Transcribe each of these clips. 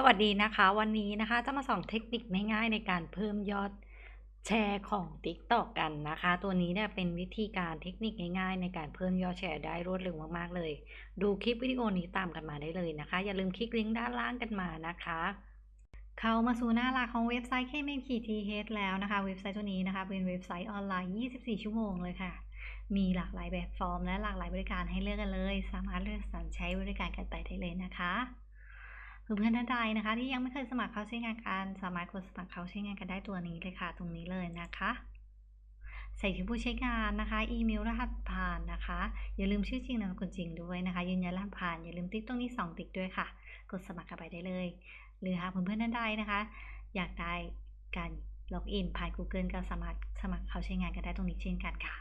สวัสดีนะคะ วันนี้นะคะจะมาสอนเทคนิคง่ายๆในการเพิ่มยอดแชร์ของ TikTok กันนะคะ ตัวนี้เนี่ยเป็นวิธีการเทคนิคง่ายๆ ในการเพิ่มยอดแชร์ได้รวดเร็วมากๆเลย ดูคลิปวิดีโอนี้ตามกันมาได้เลยนะคะ อย่าลืมคลิกลิงก์ด้านล่างกันมานะคะ เข้ามาสู่หน้าหลักของเว็บไซต์ k m k t h แล้วนะคะ เว็บไซต์ตัวนี้นะคะเป็นเว็บไซต์ออนไลน์ 24 ชั่วโมงเลยค่ะมีหลากหลายแบบฟอร์มและหลากหลายบริการให้เลือกกันเลย สามารถเลือกสรรใช้บริการกันไปได้เลยนะคะ เพื่อนท่านใดนะคะ ที่ยังไม่เคยสมัครเข้าใช้งานกันสามารถกดสมัครเข้าใช้งานกันได้ตัวนี้เลยค่ะ ตรงนี้เลยนะคะ ใส่ชื่อผู้ใช้งานนะคะ อีเมลรหัสผ่านนะคะ อย่าลืมชื่อจริงนามสกุลจริงด้วยนะคะ ยืนยันรหัสผ่านอย่าลืมติ๊กตรงนี้2ติ๊กด้วยค่ะ กดสมัครกันไปได้เลย หรือหากเพื่อนๆท่านใดนะคะ อยากได้การล็อกอินผ่าน Google ก็สามารถสมัครเข้าใช้งานกันได้ตรงนี้เช่นกันค่ะ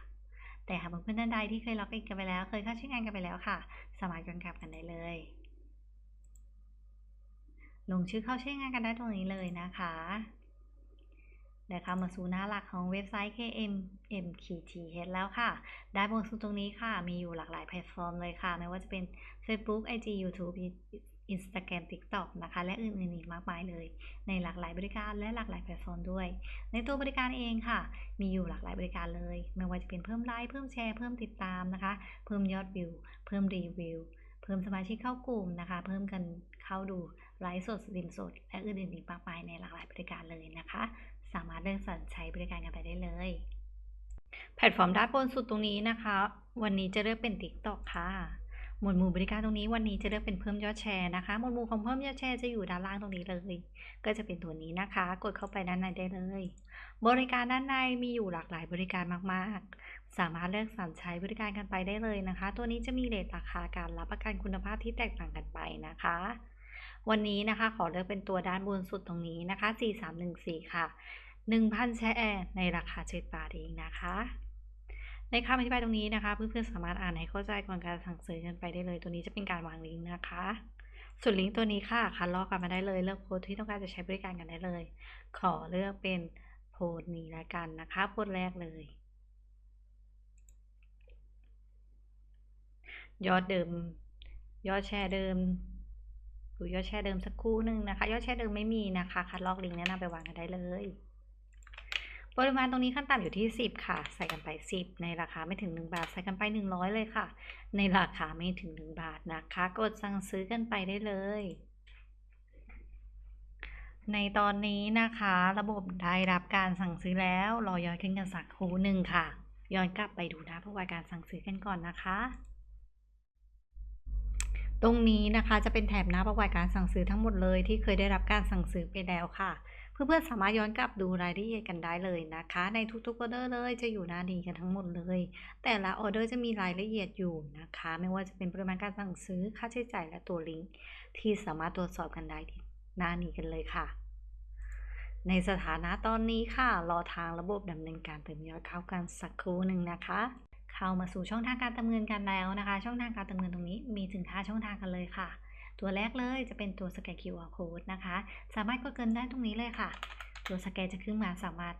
แต่หากเพื่อนๆท่านใดที่เคยล็อกอินกันไปแล้ว เคยเข้าใช้งานกันไปแล้วค่ะ สามารถย้อนกลับกันได้เลย ลงชื่อเข้าใช้งานกันได้ตรงนี้เลยนะคะเดี๋ยวเข้ามาสู่หน้าหลักของเว็บไซต์ KMMKTH แล้วค่ะ ได้บนสุดตรงนี้ค่ะ มีอยู่หลากหลายแพลตฟอร์มเลยค่ะ ไม่ว่าจะเป็น Facebook IG YouTube Instagram TikTok นะคะ และอื่นๆอีกมากมายเลย ในหลากหลายบริการและหลากหลายแพลตฟอร์มด้วย ในตัวบริการเองค่ะ มีอยู่หลากหลายบริการเลย ไม่ว่าจะเป็นเพิ่มไลค์ เพิ่มแชร์ เพิ่มติดตามนะคะ เพิ่มยอดวิว เพิ่มรีวิว พิ่มสมาชิกเข้ากลุ่มนะคะ เพิ่มกันเข้าดูไลฟ์สดสตรีมสด และอื่นๆอีกมากมายในหลากหลายบริการเลยนะคะ สามารถเลือกสรรใช้บริการกันไปได้เลย แพลตฟอร์มด้านบนสุดตรงนี้นะคะ วันนี้จะเลือกเป็น TikTok ค่ะ หมวดหมู่บริการตรงนี้วันนี้จะเลือกเป็นเพิ่มยอดแชร์นะคะ หมวดหมู่ของเพิ่มยอดแชร์จะอยู่ด้านล่างตรงนี้เลย ก็จะเป็นตัวนี้นะคะ กดเข้าไปด้านในได้เลย บริการด้านในมีอยู่หลากหลายบริการมากๆ สามารถเลือกสรรใช้บริการกันไปได้เลยนะคะ ตัวนี้จะมีเรทราคาการรับประกันคุณภาพที่แตกต่างกันไปนะคะ วันนี้นะคะขอเลือกเป็นตัวด้านบนสุดตรงนี้นะคะ 4314 ค่ะ 1,000แชร์ในราคา7บาทเองนะคะ ในคำอธิบายตรงนี้นะคะ เพื่อนๆสามารถอ่านให้เข้าใจก่อนการสั่งซื้อกันไปได้เลย ตัวนี้จะเป็นการวางลิงก์นะคะส่วนลิงก์ตัวนี้ค่ะคัดลอกกันมาได้เลยเลือกโพสที่ต้องการจะใช้บริการกันได้เลย ขอเลือกเป็นโพสนี้ละกันนะคะโพสแรกเลย ยอดเดิม ยอดแชร์เดิมดูยอดแชร์เดิมสักครู่หนึ่งนะคะ ยอดแชร์เดิมไม่มีนะคะ คัดลอกลิงก์แนะนำไปวางกันได้เลย ปริมาณตรงนี้ขั้นต่ำอยู่ที่ 10 ค่ะ ใส่กันไป 10 ในราคาไม่ถึง 1 บาท ใส่กันไป 100 เลยค่ะ ในราคาไม่ถึง 1 บาทนะคะ กดสั่งซื้อกันไปได้เลย ในตอนนี้นะคะ ระบบได้รับการสั่งซื้อแล้วรอย้อนขึ้นกันสักครู่หนึ่งค่ะ ย้อนกลับไปดูน้าผู้ประกอบการสั่งซื้อกันก่อนนะคะตรงนี้นะคะจะเป็นแถบหน้าประวัติการสั่งซื้อทั้งหมดเลยที่เคยได้รับการสั่งซื้อไปแล้วค่ะ เพื่อนๆสามารถย้อนกลับดูรายละเอียดกันได้เลยนะคะ ในทุกๆออเดอร์เลยจะอยู่หน้านี้กันทั้งหมดเลย แต่ละออเดอร์จะมีรายละเอียดอยู่นะคะ ไม่ว่าจะเป็นปริมาณการสั่งซื้อค่าใช้จ่ายและตัวลิงก์ที่สามารถตรวจสอบกันได้ที่หน้านี้กันเลยค่ะ ในสถานะตอนนี้ค่ะ รอทางระบบดำเนินการเติมยอดเข้ากันสักครู่หนึ่งนะคะ เข้ามาสู่ช่องทางการเติมเงินกันแล้วนะคะ ช่องทางการเติมเงินตรงนี้มีถึง5ช่องทางกันเลยค่ะ ตัวแรกเลยจะเป็นตัวสแกน QR code นะคะ สามารถกดเงินได้ตรงนี้เลยค่ะ ตัวสแกนจะขึ้นมาสามารถ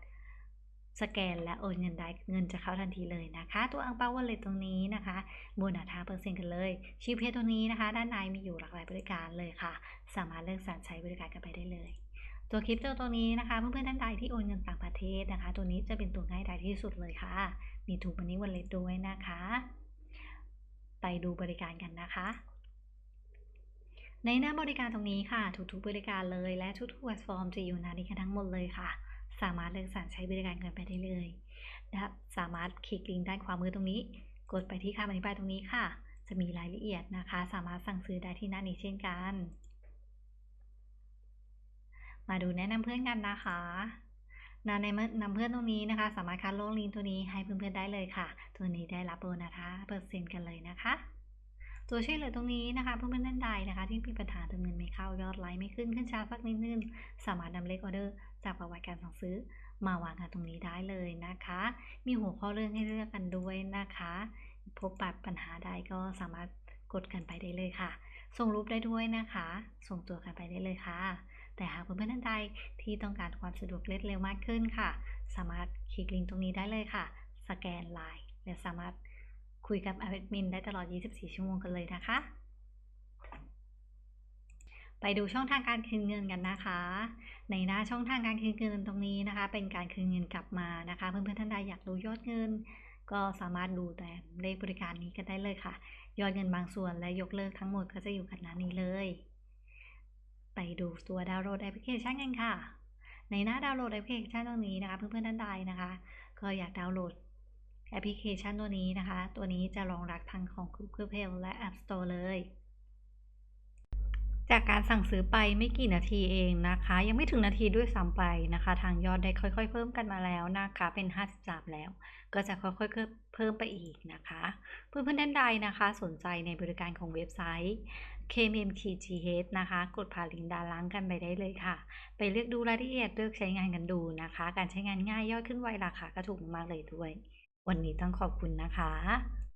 สแกนและโอนเงินได้เงินจะเข้าทันทีเลยนะคะ ตัวอังเปาวอลเลตตรงนี้นะคะบนัส5เปอร์เซ็นต์กันเลยชีเพจตรงนี้นะคะ ด้านในมีอยู่หลากหลายบริการเลยค่ะ สามารถเลือกสรรใช้บริการกันไปได้เลย ตัวคริปโตตัวนี้นะคะ เพื่อนๆท่านใดที่โอนเงินต่างประเทศนะคะ ตัวนี้จะเป็นตัวง่ายดายที่สุดเลยค่ะ มีถูกวันนี้วันเล็ตด้วยนะคะ ไปดูบริการกันนะคะ ในหน้าบริการตรงนี้ค่ะ ทุกๆบริการเลยและทุกๆแพลตฟอร์มจะอยู่หน้านี้กันทั้งหมดเลยค่ะ สามารถเลือกสรรใช้บริการกันไปได้เลยนะครับสามารถคลิกลิงก์ด้านขวามือตรงนี้ กดไปที่คำอธิบายตรงนี้ค่ะ จะมีรายละเอียดนะคะ สามารถสั่งซื้อได้ที่หน้านี้เช่นกัน มาดูแนะนำเพื่อนกันนะคะนำในนำเพื่อนตรงนี้นะคะ สามารถคัดลงลิงก์ตัวนี้ให้เพื่อนๆได้เลยค่ะ ตัวนี้ได้รับโบนัสเปอร์เซ็นต์กันเลยนะคะ ตัวช่วยเหลือตรงนี้นะคะเพื่อนๆท่านใดนะคะ ที่มีปัญหาเติมเงินไม่เข้ายอดไลค์ไม่ขึ้นขึ้นช้าสักนิดนึงสามารถนำเลขออเดอร์จากประวัติการสั่งซื้อมาวางกันตรงนี้ได้เลยนะคะ มีหัวข้อเรื่องให้เลือกกันด้วยนะคะ พบปัดปัญหาใดก็สามารถกดกันไปได้เลยค่ะ ส่งรูปได้ด้วยนะคะ ส่งตัวกันไปได้เลยค่ะ แต่หากเพื่อนๆท่านใดที่ต้องการความสะดวกเรวดเร็วมากขึ้นค่ะ สามารถคลิกลิงก์ตรงนี้ได้เลยค่ะ สแกนไลน์และสามารถ คุยกับแอดมินได้ตลอด 24 ชั่วโมงกันเลยนะคะ ไปดูช่องทางการคืนเงินกันนะคะ ในหน้าช่องทางการคืนเงินตรงนี้นะคะ เป็นการคืนเงินกลับมานะคะ เพื่อนๆท่านใดอยากรู้ยอดเงิน ก็สามารถดูแต่เลขบริการนี้ก็ได้เลยค่ะ ยอดเงินบางส่วนและยกเลิกทั้งหมดก็จะอยู่กันหน้านี้เลย ไปดูตัวดาวน์โหลดแอปพลิเคชันกันค่ะ ในหน้าดาวน์โหลดแอปพลิเคชันตรงนี้นะคะ เพื่อนๆท่านใดนะคะ ก็อยากดาวน์โหลด แอปพลิเคชันตัวนี้นะคะ ตัวนี้จะรองรับทั้งของ Google Play และ App Store เลย จากการสั่งซื้อไปไม่กี่นาทีเองนะคะ ยังไม่ถึงนาทีด้วยซ้ำไปนะคะ ทางยอดได้ค่อยๆ เพิ่มกันมาแล้วนะคะ เป็น 53 แล้ว ก็จะค่อยๆเพิ่มไปอีกนะคะ เพื่อนๆท่านใดนะคะ สนใจในบริการของเว็บไซต์ KMMTGH นะคะ กดผ่านลิงก์ด้านล่างกันไปได้เลยค่ะ ไปเลือกดูรายละเอียดเลือกใช้งานกันดูนะคะ การใช้งานง่ายย่อดขึ้นไวราคาก็ถูกมากเลยด้วย วันนี้ต้องขอบคุณนะคะ